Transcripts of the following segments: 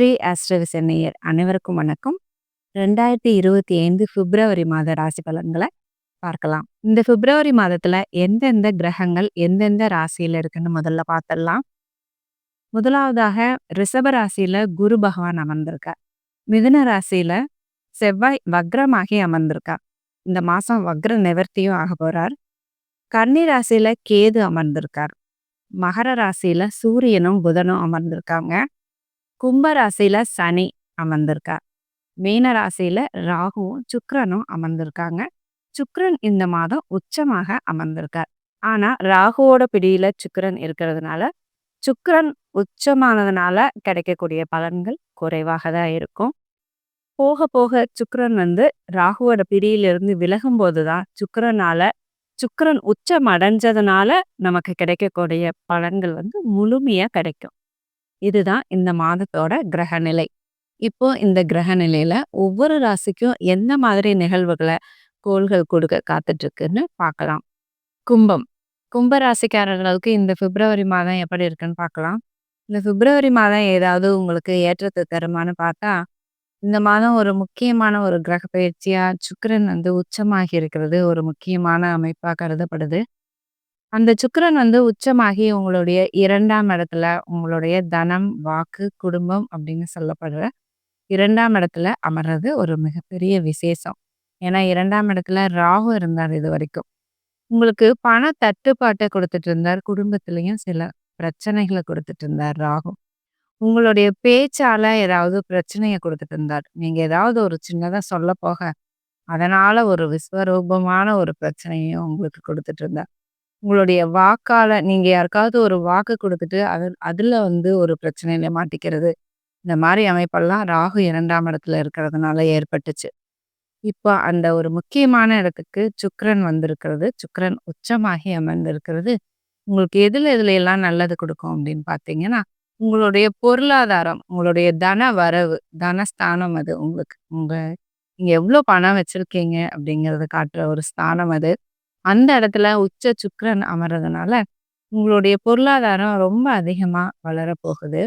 ஸ்ரீ ஆஸ்ட்ரவிசன் நேயர் அனைவருக்கும் வணக்கம். ரெண்டாயிரத்தி இருபத்தி ஐந்து பிப்ரவரி மாத ராசி பலன்களை பார்க்கலாம். இந்த பிப்ரவரி மாதத்துல எந்தெந்த கிரகங்கள் எந்தெந்த ராசியில இருக்குன்னு முதல்ல பார்த்துடலாம். முதலாவதாக ரிஷப ராசியில குரு பகவான் அமர்ந்திருக்கார். மிதுன ராசியில செவ்வாய் வக்ரமாகி அமர்ந்திருக்கார். இந்த மாசம் வக்ர நிவர்த்தியும் ஆக போறார். கன்னி ராசியில கேது அமர்ந்திருக்கார். மகர ராசியில சூரியனும் புதனும் அமர்ந்திருக்காங்க. கும்ப ராசியில சனி அமர்ந்திருக்கா. மீன ராசியில ராகுவும் சுக்கரனும் அமர்ந்திருக்காங்க. சுக்கரன் இந்த மாதம் உச்சமாக அமர்ந்திருக்கார். ஆனா ராகுவோட பிடியில சுக்கரன் இருக்கிறதுனால சுக்கரன் உச்சமானதுனால கிடைக்கக்கூடிய பலன்கள் குறைவாக தான் இருக்கும். போக போக சுக்கரன் வந்து ராகுவோட பிடியிலிருந்து விலகும் போதுதான் சுக்கிரனால சுக்கரன் உச்சம் அடைஞ்சதுனால நமக்கு கிடைக்கக்கூடிய பலன்கள் வந்து முழுமையா கிடைக்கும். இதுதான் இந்த மாதத்தோட கிரகநிலை. இப்போ இந்த கிரகநிலையில ஒவ்வொரு ராசிக்கும் எந்த மாதிரி நிகழ்வுகளை கோள்கள் கொடுக்க காத்துட்டு இருக்குன்னு பார்க்கலாம். கும்பம். கும்ப ராசிக்காரர்களுக்கு இந்த பிப்ரவரி மாதம் எப்படி இருக்குன்னு பார்க்கலாம். இந்த பிப்ரவரி மாதம் ஏதாவது உங்களுக்கு ஏற்றத்தை தருமான்னு பார்த்தா இந்த மாதம் ஒரு முக்கியமான ஒரு கிரக பயிற்சியா சுக்கிரன் வந்து உச்சமாகி இருக்கிறது ஒரு முக்கியமான அமைப்பாக கருதப்படுது. அந்த சுக்கிரன் வந்து உச்சமாகி உங்களுடைய இரண்டாம் இடத்துல உங்களுடைய தனம் வாக்கு குடும்பம் அப்படின்னு சொல்லப்படுற இரண்டாம் இடத்துல அமர்றது ஒரு மிகப்பெரிய விசேஷம். ஏன்னா இரண்டாம் இடத்துல ராகு இருந்தார் இது வரைக்கும் உங்களுக்கு பண தட்டுப்பாட்டை கொடுத்துட்டு இருந்தார் குடும்பத்திலையும் சில பிரச்சனைகளை கொடுத்துட்டு இருந்தார் ராகு. உங்களுடைய பேச்சால ஏதாவது பிரச்சனையை கொடுத்துட்டு இருந்தார் நீங்க ஏதாவது ஒரு சின்னதா சொல்ல போக அதனால ஒரு விஸ்வரூபமான ஒரு பிரச்சனையும் உங்களுக்கு கொடுத்துட்டு இருந்தார் உங்களுடைய வாக்கால நீங்க யாருக்காவது ஒரு வாக்கு கொடுத்துட்டு அது அதுல வந்து ஒரு பிரச்சனையில மாட்டிக்கிறது. இந்த மாதிரி அமைப்பெல்லாம் ராகு இரண்டாம் இடத்துல இருக்கிறதுனால ஏற்பட்டுச்சு. இப்போ அந்த ஒரு முக்கியமான இடத்துக்கு சுக்கிரன் வந்திருக்கிறது. சுக்கிரன் உச்சமாகி அமர்ந்திருக்கிறது. உங்களுக்கு எதுல எதுல எல்லாம் நல்லது கொடுக்கும் அப்படின்னு பார்த்தீங்கன்னா உங்களுடைய பொருளாதாரம் உங்களுடைய தன வரவு தனஸ்தானம் அது உங்களுக்கு. உங்க நீங்க எவ்வளோ பணம் வச்சிருக்கீங்க அப்படிங்கறத காட்டுற ஒரு ஸ்தானம் அது. அந்த இடத்துல உச்ச சுக்கிரன் அமர்றதுனால உங்களுடைய பொருளாதாரம் ரொம்ப அதிகமாக வளரப்போகுது.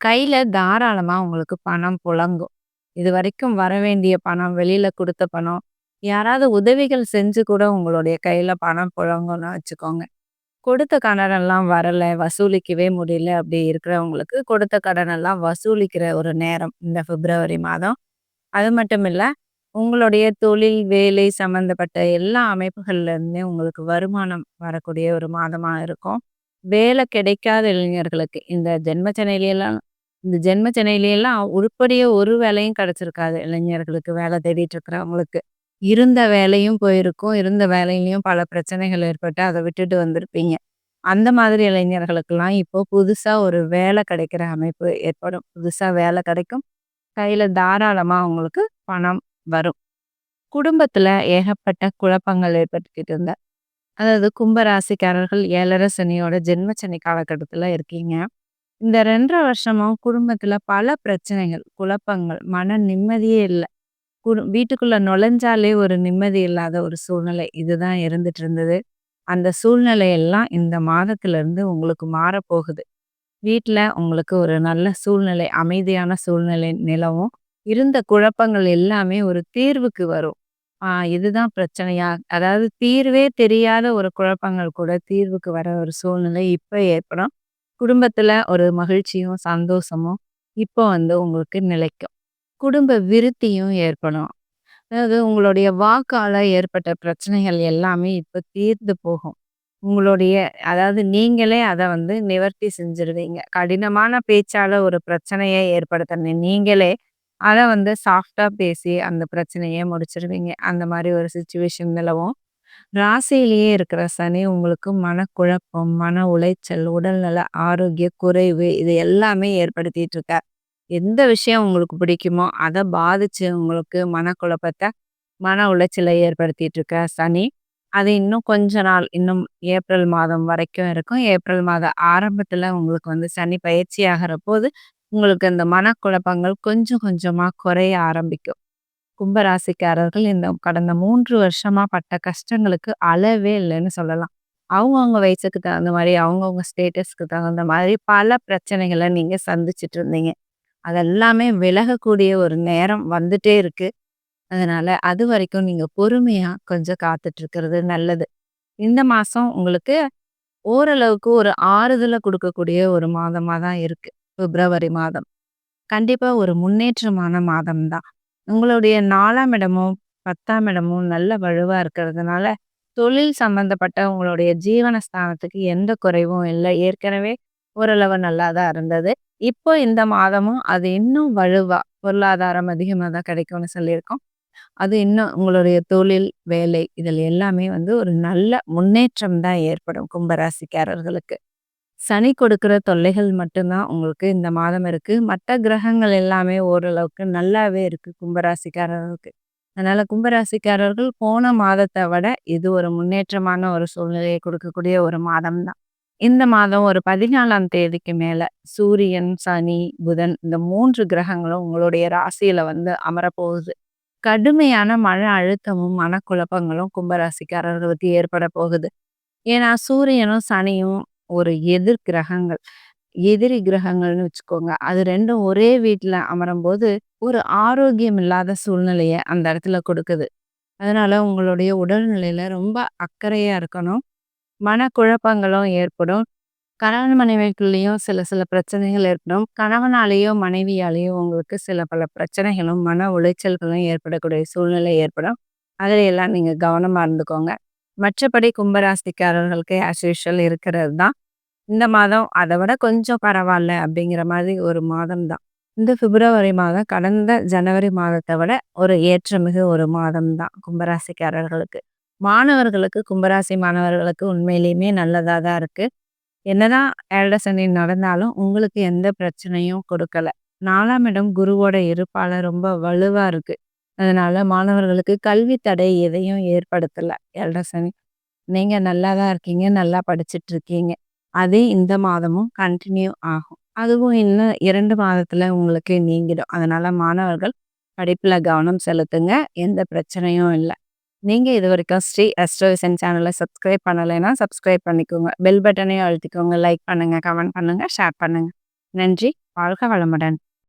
கையில் தாராளமாக உங்களுக்கு பணம் புழங்கும். இது வரைக்கும் வர வேண்டிய பணம் வெளியில் கொடுத்த பணம் யாராவது உதவிகள் செஞ்சு கூட உங்களுடைய கையில் பணம் புழங்கும்னு வச்சுக்கோங்க. கொடுத்த கடனெல்லாம் வரலை வசூலிக்கவே முடியல அப்படி இருக்கிறவங்களுக்கு கொடுத்த கடனெல்லாம் வசூலிக்கிற ஒரு நேரம் இந்த பிப்ரவரி மாதம். அது மட்டும் இல்லை உங்களுடைய தொழில் வேலை சம்பந்தப்பட்ட எல்லா அமைப்புகள்லேருந்தே உங்களுக்கு வருமானம் வரக்கூடிய ஒரு மாதமா இருக்கும். வேலை கிடைக்காத இளைஞர்களுக்கு இந்த ஜென்மச்சனையிலாம் இந்த ஜென்மச்சனையிலாம் உருப்படிய ஒரு வேலையும் கிடைச்சிருக்காது இளைஞர்களுக்கு வேலை தேடிட்டு இருக்கிறவங்களுக்கு. இருந்த வேலையும் போயிருக்கும் இருந்த வேலையிலயும் பல பிரச்சனைகள் ஏற்பட்டு அதை விட்டுட்டு வந்திருப்பீங்க. அந்த மாதிரி இளைஞர்களுக்கெல்லாம் இப்போ புதுசா ஒரு வேலை கிடைக்கிற அமைப்பு ஏற்படும். புதுசா வேலை கிடைக்கும். கையில தாராளமா உங்களுக்கு பணம் வரும். குடும்பத்துல ஏகப்பட்ட குழப்பங்கள் ஏற்பட்டுக்கிட்டு இருந்த அதாவது கும்பராசிக்காரர்கள் ஏழரை சனியோட ஜென்ம சனி காலகட்டத்துல இருக்கீங்க. இந்த ரெண்டரை வருஷமும் குடும்பத்துல பல பிரச்சனைகள் குழப்பங்கள் மன நிம்மதியே இல்லை. குடு வீட்டுக்குள்ள நுழைஞ்சாலே ஒரு நிம்மதி இல்லாத ஒரு சூழ்நிலை இதுதான் இருந்துட்டு இருந்தது அந்த சூழ்நிலை எல்லாம் இந்த மாதத்துல இருந்து உங்களுக்கு மாறப்போகுது. வீட்டில் உங்களுக்கு ஒரு நல்ல சூழ்நிலை அமைதியான சூழ்நிலை நிலவும். இருந்த குழப்பங்கள் எல்லாமே ஒரு தீர்வுக்கு வரும். ஆஹ் இதுதான் பிரச்சனையா? அதாவது தீர்வே தெரியாத ஒரு குழப்பங்கள் கூட தீர்வுக்கு வர ஒரு சூழ்நிலை இப்போ ஏற்படும். குடும்பத்துல ஒரு மகிழ்ச்சியும் சந்தோஷமும் இப்போ வந்து உங்களுக்கு நிலைக்கும். குடும்ப விருத்தியும் ஏற்படும். அதாவது உங்களுடைய வாக்கால ஏற்பட்ட பிரச்சனைகள் எல்லாமே இப்போ தீர்ந்து போகும். உங்களுடைய அதாவது நீங்களே அதை வந்து நிவர்த்தி செஞ்சிருவீங்க. கடினமான பேச்சால ஒரு பிரச்சனையை ஏற்படுத்தின நீங்களே அதை வந்து சாஃப்டா பேசி அந்த பிரச்சனையே முடிச்சிருவீங்க. அந்த மாதிரி ஒரு சுச்சுவேஷன் நிலவும் ராசியிலேயே இருக்கிற சனி உங்களுக்கு மனக்குழப்பம் மன உளைச்சல் உடல்நல ஆரோக்கிய குறைவு இது எல்லாமே ஏற்படுத்திட்டு இருக்கார். எந்த விஷயம் உங்களுக்கு பிடிக்குமோ அதை பாதிச்சு உங்களுக்கு மனக்குழப்பத்தை மன உளைச்சலை ஏற்படுத்திட்டு இருக்க சனி. அது இன்னும் கொஞ்ச நாள் இன்னும் ஏப்ரல் மாதம் வரைக்கும் இருக்கும். ஏப்ரல் மாத ஆரம்பத்துல உங்களுக்கு வந்து சனி பயிற்சி ஆகிற போது உங்களுக்கு அந்த மனக்குழப்பங்கள் கொஞ்சம் கொஞ்சமாக குறைய ஆரம்பிக்கும் கும்பராசிக்காரர்கள் இந்த கடந்த மூன்று வருஷமா பட்ட கஷ்டங்களுக்கு அளவே இல்லைன்னு சொல்லலாம் அவங்கவுங்க வயசுக்கு தகுந்த மாதிரி அவங்கவுங்க ஸ்டேட்டஸ்க்கு தகுந்த மாதிரி பல பிரச்சனைகளை நீங்க சந்திச்சுட்டு இருந்தீங்க அதெல்லாமே விலகக்கூடிய ஒரு நேரம் வந்துட்டே இருக்கு. அதனால அது வரைக்கும் நீங்க பொறுமையா கொஞ்சம் காத்துட்டு இருக்கிறது நல்லது. இந்த மாசம் உங்களுக்கு ஓரளவுக்கு ஒரு ஆறுதலை கொடுக்கக்கூடிய ஒரு மாதமாக தான் இருக்கு. பிப்ரவரி மாதம். கண்டிப்பாக ஒரு முன்னேற்றமான மாதம் தான். உங்களுடைய நாலாம் இடமும், 10ஆம் இடமும் நல்ல வலுவாக இருக்கிறதுனால, தொழில் சம்மந்தப்பட்ட உங்களுடைய ஜீவனஸ்தானத்துக்கு எந்த குறைவும் இல்லை ஏற்கனவே ஓரளவு நல்லா தான் இருந்தது. இப்போ இந்த மாதமும் அது இன்னும் வலுவாக பொருளாதாரம் அதிகமாக தான் கிடைக்கும்னு சொல்லியிருக்கோம். அது இன்னும் உங்களுடைய தொழில், வேலை இதில் எல்லாமே வந்து ஒரு நல்ல முன்னேற்றம் தான் ஏற்படும் கும்பராசிக்காரர்களுக்கு. சனி கொடுக்குற தொல்லைகள் மட்டும்தான் உங்களுக்கு இந்த மாதம் இருக்குது மற்ற கிரகங்கள் எல்லாமே ஓரளவுக்கு நல்லாவே இருக்குது கும்பராசிக்காரர்களுக்கு. அதனால் கும்பராசிக்காரர்கள் போன மாதத்தை விட இது ஒரு முன்னேற்றமான ஒரு சூழ்நிலையை கொடுக்கக்கூடிய ஒரு மாதம் தான். இந்த மாதம் ஒரு 14ஆம் தேதிக்கு மேலே சூரியன், சனி, புதன் இந்த மூன்று கிரகங்களும் உங்களுடைய ராசியில் வந்து அமரப்போகுது. கடுமையான மன அழுத்தமும், மனக்குழப்பங்களும் கும்பராசிக்காரர்களுக்கு ஏற்பட போகுது. ஏன்னா சூரியனும், சனியும் ஒரு எதிர் கிரகங்கள். எதிரி கிரகங்கள்னு வச்சுக்கோங்க. அது ரெண்டும் ஒரே வீட்ல அமரும்போது, ஒரு ஆரோக்கியம் இல்லாத சூழ்நிலையை அந்த இடத்துல கொடுக்குது. அதனால உங்களுடைய உடல்நிலையில ரொம்ப அக்கறையா இருக்கணும். மனக்குழப்பங்களும் ஏற்படும். கணவன் மனைவிக்குள்ளேயும் சில சில பிரச்சனைகள் ஏற்படும். கணவனாலேயோ, மனைவியாலேயோ உங்களுக்கு சில பல பிரச்சனைகளும், மன உளைச்சல்களும் ஏற்படக்கூடிய சூழ்நிலை ஏற்படும். அதில் எல்லாம் நீங்கள் கவனமாக இருந்துக்கோங்க. மற்றபடி கும்பராசிக்காரர்களுக்கு ஆஸ் இருக்கிறது தான். இந்த மாதம் அதை விட கொஞ்சம் பரவாயில்ல அப்படிங்கிற மாதிரி ஒரு மாதம் தான். இந்த பிப்ரவரி மாதம் கடந்த ஜனவரி மாதத்தை விட ஒரு ஏற்றமிகு ஒரு மாதம் தான் கும்பராசிக்காரர்களுக்கு. மாணவர்களுக்கு கும்பராசி மாணவர்களுக்கு உண்மையிலேயுமே நல்லதாக தான் இருக்குது என்னதான் ஏழசனி நடந்தாலும் உங்களுக்கு எந்த பிரச்சனையும் கொடுக்கல. நாலாம் இடம் குருவோட இருப்பால ரொம்ப வலுவாக இருக்குது அதனால மாணவர்களுக்கு கல்வி தடை எதையும் ஏற்படுத்தலை ஏழரை சனி. நல்லா தான் இருக்கீங்க. நல்லா படிச்சுட்டு இருக்கீங்க. அதே இந்த மாதமும் கண்டினியூ ஆகும். அதுவும் இன்னும் இரண்டு மாதத்தில் உங்களுக்கு நீங்கிடும். அதனால் மாணவர்கள் படிப்பில் கவனம் செலுத்துங்க. எந்த பிரச்சனையும் இல்லை நீங்கள் இது வரைக்கும் ஸ்ரீ அஸ்ட்ரோவிசன் சேனலை சப்ஸ்கிரைப் பண்ணலைன்னா சப்ஸ்கிரைப் பண்ணிக்கோங்க. பெல் பட்டனையும் அழுத்திக்கோங்க. லைக் பண்ணுங்கள் கமெண்ட் பண்ணுங்கள் ஷேர் பண்ணுங்கள் நன்றி. வாழ்க வளமுடன்.